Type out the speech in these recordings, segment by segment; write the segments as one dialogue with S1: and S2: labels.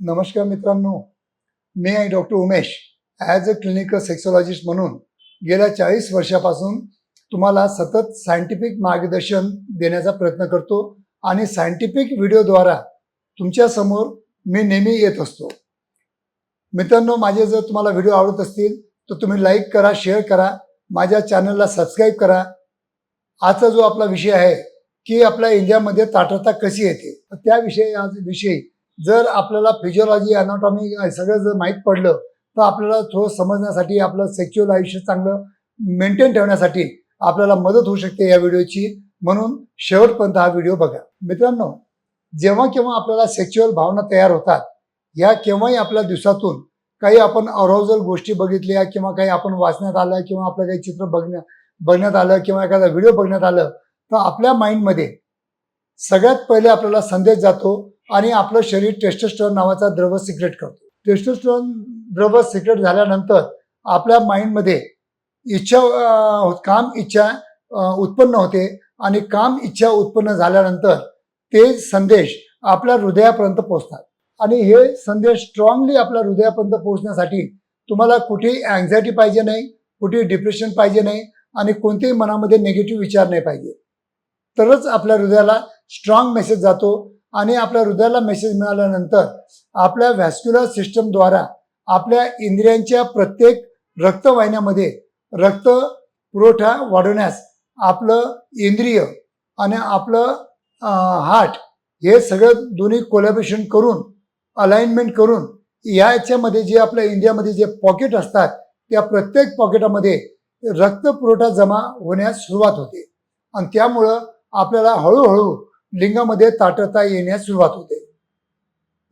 S1: नमस्कार मित्रांनो. मी आहे doctor Umesh. As a clinical sexologist म्हणून गेल्या चाळीस वर्षापासून तुम्हाला सतत सायंटिफिक मार्गदर्शन देण्याचा प्रयत्न करतो आणि सायंटिफिक व्हिडिओद्वारा तुमच्यासमोर मी नेहमी येत असतो. मित्रांनो माझे जर तुम्हाला व्हिडिओ आवडत असतील तर तुम्ही लाईक करा शेअर करा माझ्या चॅनलला सबस्क्राईब करा. आजचा जो आपला विषय आहे की आपल्या इंडियामध्ये ताटरता कशी येते? तर त्याविषयी आज विषयी जर आपल्याला फिजिओलॉजी अनाटॉमी सगळं जर माहीत पडलं तर आपल्याला थोडं समजण्यासाठी आपलं सेक्च्युअल आयुष्य चांगलं मेंटेन ठेवण्यासाठी आपल्याला मदत होऊ शकते या व्हिडिओची. म्हणून शेवटपर्यंत हा व्हिडिओ बघा. मित्रांनो जेव्हा केव्हा आपल्याला सेक्च्युअल भावना तयार होतात या केव्हाही आपल्या दिवसातून काही आपण अरोजल गोष्टी बघितल्या किंवा काही आपण वाचण्यात आलं किंवा आपलं काही चित्र बघण्या बघण्यात आलं किंवा एखादा व्हिडिओ बघण्यात आलं तर आपल्या माइंडमध्ये सगळ्यात पहिले आपल्याला संदेश जातो आणि आपलं शरीर टेस्टोस्टेरॉन नावाचा द्रव सिक्रेट करतो. टेस्टोस्टेरॉन द्रव सिक्रेट झाल्यानंतर आपल्या माइंडमध्ये इच्छा काम इच्छा उत्पन्न होते आणि काम इच्छा उत्पन्न झाल्यानंतर ते संदेश आपल्या हृदयापर्यंत पोहोचतात. आणि हे संदेश स्ट्रॉंगली आपल्या हृदयापर्यंत पोहोचण्यासाठी तुम्हाला कुठेही अँझायटी पाहिजे नाही कुठेही डिप्रेशन पाहिजे नाही आणि कोणतेही मनामध्ये निगेटिव्ह विचार नाही पाहिजे. तरच आपल्या हृदयाला स्ट्रॉंग मेसेज जातो. आणि आपल्या हृदयाला मेसेज मिळाल्यानंतर आपल्या व्हॅस्क्युलर सिस्टमद्वारा आपल्या इंद्रियांच्या प्रत्येक रक्तवाहिन्यामध्ये रक्त पुरवठा वाढवण्यास आपलं इंद्रिय आणि आपलं हार्ट हे सगळं दोन्ही कोलॅबरेशन करून अलाइनमेंट करून याच्यामध्ये जे आपल्या इंडियामध्ये जे पॉकेट असतात त्या प्रत्येक पॉकेटामध्ये रक्त पुरवठा जमा होण्यास सुरुवात होते. आणि त्यामुळं आपल्याला हळूहळू लिंगामध्ये ताटता येण्यास सुरुवात होते.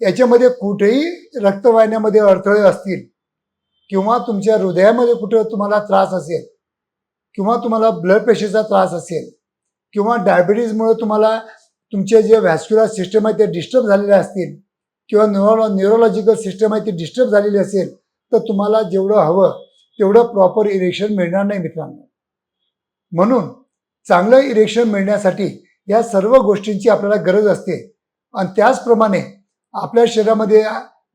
S1: याच्यामध्ये कुठेही रक्तवाहिन्यामध्ये अडथळे असतील किंवा तुमच्या हृदयामध्ये कुठं तुम्हाला त्रास असेल किंवा तुम्हाला ब्लड प्रेशरचा त्रास असेल किंवा डायबिटीजमुळे तुम्हाला तुमचे जे व्हॅस्क्युलर सिस्टम आहे ते डिस्टर्ब झालेले असतील किंवा न्युरो न्यूरोलॉजिकल सिस्टम आहे ती डिस्टर्ब झालेली असेल तर तुम्हाला जेवढं हवं तेवढं प्रॉपर इरेक्शन मिळणार नाही मित्रांनो. म्हणून चांगलं इरेक्शन मिळण्यासाठी या सर्व गोष्टींची आपल्याला गरज असते. आणि त्याचप्रमाणे आपल्या शरीरामध्ये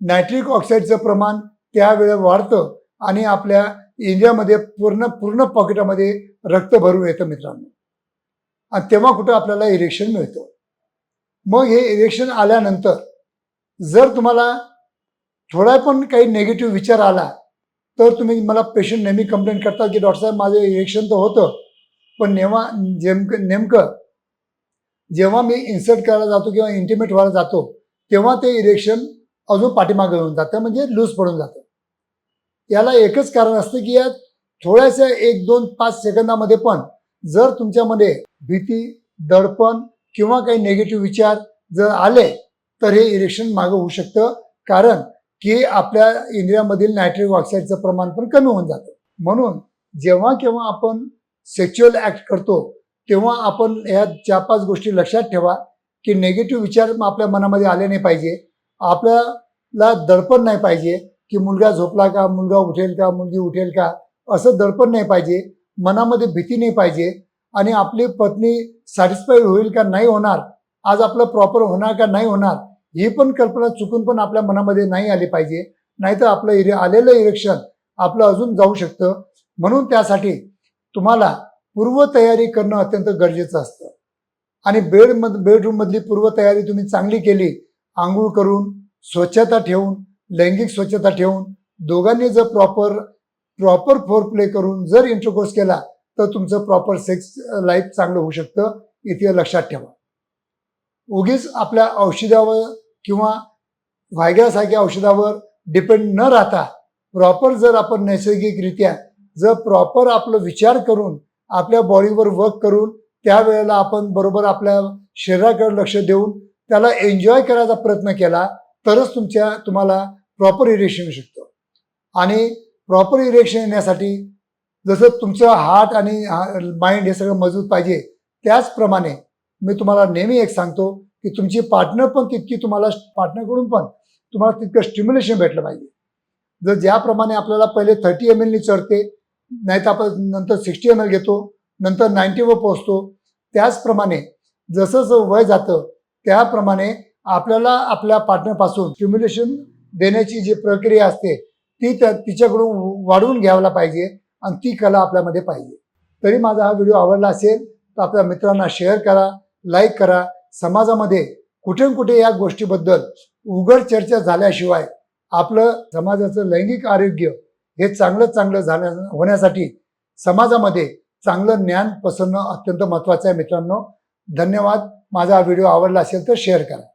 S1: नायट्रिक ऑक्साईडचं प्रमाण त्यावेळेला वाढतं आणि आपल्या इंडियामध्ये पूर्ण पूर्ण पॉकेटामध्ये रक्त भरून येतं मित्रांनो. आणि तेव्हा कुठं आपल्याला इरेक्शन मिळतं. मग हे इरेक्शन आल्यानंतर जर तुम्हाला थोडा पण काही नेगेटिव्ह विचार आला तर तुम्ही मला पेशंट नेहमी कंप्लेंट करता की डॉक्टर साहेब माझं इरेक्शन तर होतं पण नेव्हा जेमकं नेमकं जेव्हा मी इन्सर्ट करायला जातो किंवा इंटिमेट व्हायला जातो तेव्हा ते इरेक्शन अजून पाठीमागे येऊन जातं म्हणजे लूज पडून जातं. याला एकच कारण असतं की या थोड्याशा एक दोन पाच सेकंदामध्ये पण जर तुमच्यामध्ये भीती दडपण किंवा काही नेगेटिव्ह विचार जर आले तर हे इरेक्शन मागं होऊ शकतं. कारण की आपल्या इंद्रियामधील नायट्रिक ऑक्साईडचं प्रमाण पण कमी होऊन जातं. म्हणून जेव्हा केव्हा आपण सेक्च्युअल ऍक्ट करतो तेव्हा आपण ह्या चार पाच गोष्टी लक्षात ठेवा की निगेटिव्ह विचार आपल्या मनामध्ये आले नाही पाहिजे. आपल्याला दडपण नाही पाहिजे की मुलगा झोपला का मुलगा उठेल का मुलगी उठेल का? असं दडपण नाही पाहिजे. मनामध्ये भीती नाही पाहिजे. आणि आपली पत्नी सॅटिस्फाईड होईल का नाही होणार? आज आपलं प्रॉपर होणार का नाही होणार? ही पण कल्पना चुकून पण आपल्या मनामध्ये नाही आली पाहिजे. नाहीतर आपलं इरे आलेलं इरेक्शन आपलं अजून जाऊ शकतं. म्हणून त्यासाठी तुम्हाला पूर्वतयारी करणं अत्यंत गरजेचं असतं. आणि बेडमध बेडरूममधली पूर्वतयारी तुम्ही चांगली केली आंघोळ करून स्वच्छता ठेवून लैंगिक स्वच्छता ठेवून दोघांनी जर प्रॉपर प्रॉपर फोर प्ले करून जर इंटरकोर्स केला तर तुमचं प्रॉपर सेक्स लाईफ चांगलं होऊ शकतं इथे लक्षात ठेवा. उगीच आपल्या औषधावर किंवा व्हायग्यासारख्या औषधावर डिपेंड न राहता प्रॉपर जर आपण नैसर्गिकरित्या जर प्रॉपर आपलं विचार करून आपल्या बॉडीवर वर्क करून त्यावेळेला आपण बरोबर आपल्या शरीराकडे लक्ष देऊन त्याला एन्जॉय करायचा प्रयत्न केला तरच तुमच्या तुम्हाला प्रॉपर इरेक्शन येऊ शकतं. आणि प्रॉपर इरेक्शन येण्यासाठी जसं तुमचं हार्ट आणि माइंड हे सगळं मजबूत पाहिजे त्याचप्रमाणे मी तुम्हाला नेहमी एक सांगतो की तुमची पार्टनर पण तितकी तुम्हाला पार्टनरकडून पण तुम्हाला तितकं स्टिम्युलेशन भेटलं पाहिजे. जर ज्याप्रमाणे आपल्याला पहिले थर्टी एम एलनी चढते नाही तर आपण नंतर सिक्स्टी एम एल घेतो नंतर नाईन्टीवर पोहोचतो. त्याचप्रमाणे जसं जसं वय जातं त्याप्रमाणे आपल्याला आपल्या पार्टनरपासून स्टिम्युलेशन देण्याची जी प्रक्रिया असते ती त्या तिच्याकडून वाढवून घ्यायला पाहिजे आणि ती कला आपल्यामध्ये पाहिजे. तरी माझा हा व्हिडिओ आवडला असेल तर आपल्या मित्रांना शेअर करा लाईक करा. समाजामध्ये कुठे न कुठे या गोष्टीबद्दल उघड चर्चा झाल्याशिवाय आपलं समाजाचं लैंगिक आरोग्य हे चांगलं चांगलं झाल्या होण्यासाठी समाजामध्ये चांगलं ज्ञान पसरणं अत्यंत महत्त्वाचं आहे मित्रांनो. धन्यवाद. माझा हा व्हिडिओ आवडला असेल तर शेअर करा.